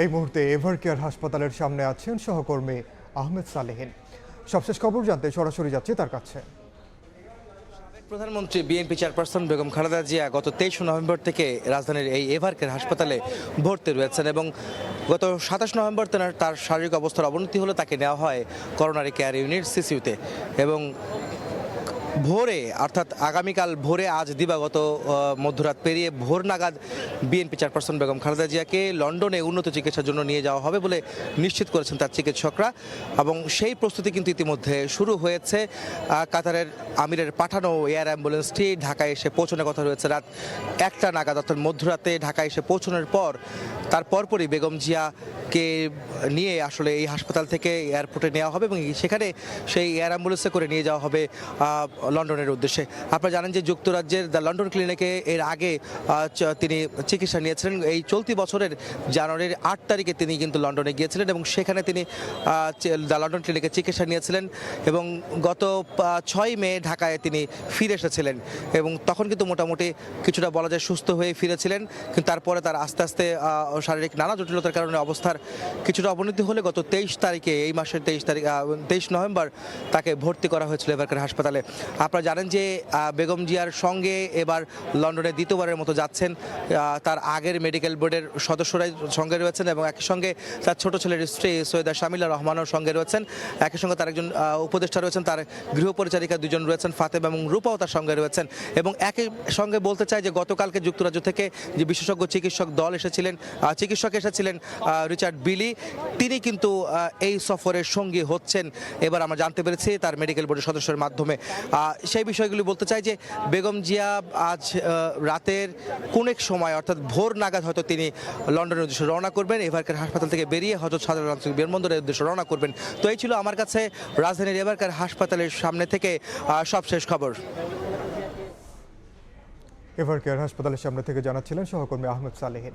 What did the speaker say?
এই মুহূর্তে ever care হাসপাতালের সামনে আছেন সহকর্মী আহমেদ সালেহিন। সবশেষ খবর জানতে সরাসরি যাচ্ছে তার কাছে। প্রধানমন্ত্রী, বিএনপি চেয়ারপারসন বেগম খালেদা জিয়া গত তেইশ নভেম্বর থেকে রাজধানীর এই এভারকের হাসপাতালে ভর্তি রয়েছেন এবং গত সাতাশ নভেম্বর তেনার তার শারীরিক অবস্থার অবনতি হলে তাকে নেওয়া হয় করোনারি কেয়ার ইউনিট, সিসিউতে এবং ভোরে, অর্থাৎ আগামীকাল ভোরে আজ দিবাগত মধ্যরাত পেরিয়ে ভোর নাগাদ বিএনপি চেয়ারপারসন বেগম খালেদা জিয়াকে লন্ডনে উন্নত চিকিৎসার জন্য নিয়ে যাওয়া হবে বলে নিশ্চিত করেছেন তার চিকিৎসকরা এবং সেই প্রস্তুতি কিন্তু ইতিমধ্যে শুরু হয়েছে। কাতারের আমিরের পাঠানো এয়ার অ্যাম্বুলেন্সটি ঢাকায় এসে পৌঁছানোর কথা রয়েছে। রাত একটা নাগাদ, অর্থাৎ মধ্যরাতে ঢাকায় এসে পৌঁছানোর পর, তার পরপরই বেগম জিয়াকে নিয়ে আসলে এই হাসপাতাল থেকে এয়ারপোর্টে নেওয়া হবে এবং সেখানে সেই এয়ার অ্যাম্বুলেন্সে করে নিয়ে যাওয়া হবে। লন্ডনের উদ্দেশ্যে। আপনারা জানেন যে যুক্তরাজ্যের দ্য লন্ডন ক্লিনিকে এর আগে তিনি চিকিৎসা নিয়েছিলেন। এই চলতি বছরের জানুয়ারির আট তারিখে তিনি কিন্তু লন্ডনে গিয়েছিলেন এবং সেখানে তিনি দ্য লন্ডন ক্লিনিকে চিকিৎসা নিয়েছিলেন এবং গত ছয় মে ঢাকায় তিনি ফিরে এসেছিলেন এবং তখন কিন্তু মোটামুটি কিছুটা বলা যায় সুস্থ হয়ে ফিরেছিলেন। কিন্তু তারপরে তার আস্তে আস্তে শারীরিক নানা জটিলতার কারণে অবস্থার কিছুটা অবনতি হলে গত তেইশ তারিখে, এই মাসের তেইশ তারিখ তেইশ নভেম্বর তাকে ভর্তি করা হয়েছিল এবারকার হাসপাতালে। আপনারা জানেন যে বেগম জিয়ার সঙ্গে এবার লন্ডনে দ্বিতীয়বারের মতো যাচ্ছেন তার আগের মেডিকেল বোর্ডের সদস্যরাই সঙ্গে রয়েছেন এবং একই সঙ্গে তার ছোট ছেলের স্ত্রী সৈয়দা শামিলা রহমানও সঙ্গে রয়েছেন। একই সঙ্গে তার একজন উপদেষ্টা রয়েছেন, তার গৃহপরিচারিকা দুজন রয়েছেন, ফাতেম এবং রূপাও তার সঙ্গে রয়েছেন এবং একই সঙ্গে বলতে চাই যে, গতকালকে যুক্তরাজ্য থেকে যে বিশেষজ্ঞ চিকিৎসক দল এসেছিলেন চিকিৎসক এসেছিলেন রিচার্ড বিলি, তিনি কিন্তু এই সফরের সঙ্গী হচ্ছেন। এবার আমরা জানতে পেরেছি তার মেডিকেল বোর্ডের সদস্যের মাধ্যমে সেই বিষয়গুলি বলতে চাই যে বেগম জিয়া আজ রাতের কোন এক সময়, অর্থাৎ ভোর নাগাদ হয়তো তিনি লন্ডনের উদ্দেশ্যে রওনা করবেন এভারকার হাসপাতাল থেকে বেরিয়ে হজরত সাধারণ বিমানবন্দরের উদ্দেশ্যে রওনা করবেন। তো এই ছিল আমার কাছে রাজধানীর এবারকার হাসপাতালের সামনে থেকে সবশেষ খবর। এভার কেয়ার হাসপাতালের সামনে থেকে জানাচ্ছিলেন সহকর্মী আহমেদ সালেহিন।